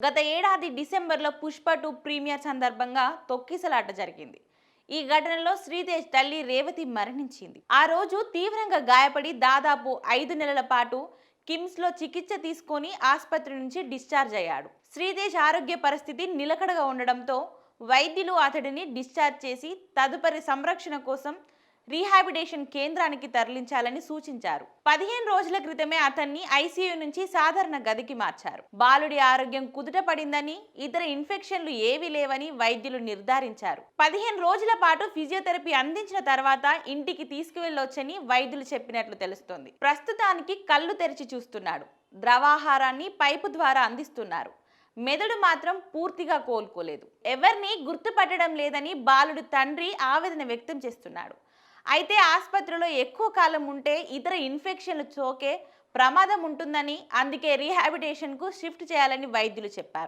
గత ఏడాది డిసెంబర్లో పుష్ప టూ ప్రీమియర్ సందర్భంగా తొక్కిసలాట జరిగింది. ఈ ఘటనలో శ్రీతేజ్ తల్లి రేవతి మరణించింది. ఆ రోజు తీవ్రంగా గాయపడి దాదాపు ఐదు నెలల పాటు కిమ్స్లో చికిత్స తీసుకొని ఆసుపత్రి నుంచి డిశ్చార్జ్ అయ్యాడు. శ్రీతేజ్ ఆరోగ్య పరిస్థితి నిలకడగా ఉండడంతో వైద్యులు అతడిని డిశ్చార్జ్ చేసి తదుపరి సంరక్షణ కోసం రీహాబిటేషన్ కేంద్రానికి తరలించాలని సూచించారు. పదిహేను రోజుల క్రితమే అతన్ని ఐసీయూ నుంచి సాధారణ గదికి మార్చారు. బాలుడి ఆరోగ్యం కుదుట పడిందని ఇతర ఇన్ఫెక్షన్లు ఏవీ లేవని వైద్యులు నిర్ధారించారు. పదిహేను రోజుల పాటు ఫిజియోథెరపీ అందించిన తర్వాత ఇంటికి తీసుకువెళ్ళొచ్చని వైద్యులు చెప్పినట్లు తెలుస్తోంది. ప్రస్తుతానికి కళ్ళు తెరిచి చూస్తున్నాడు. ద్రవాహారాన్ని పైపు ద్వారా అందిస్తున్నారు. మెదడు మాత్రం పూర్తిగా కోలుకోలేదు. ఎవరిని గుర్తుపట్టడం లేదని బాలుడు తండ్రి ఆవేదన వ్యక్తం చేస్తున్నాడు. అయితే ఆసుపత్రిలో ఎక్కువ కాలం ఉంటే ఇతర ఇన్ఫెక్షన్లు సోకే ప్రమాదం ఉంటుందని అందుకే రీహాబిటేషన్కు షిఫ్ట్ చేయాలని వైద్యులు చెప్పారు.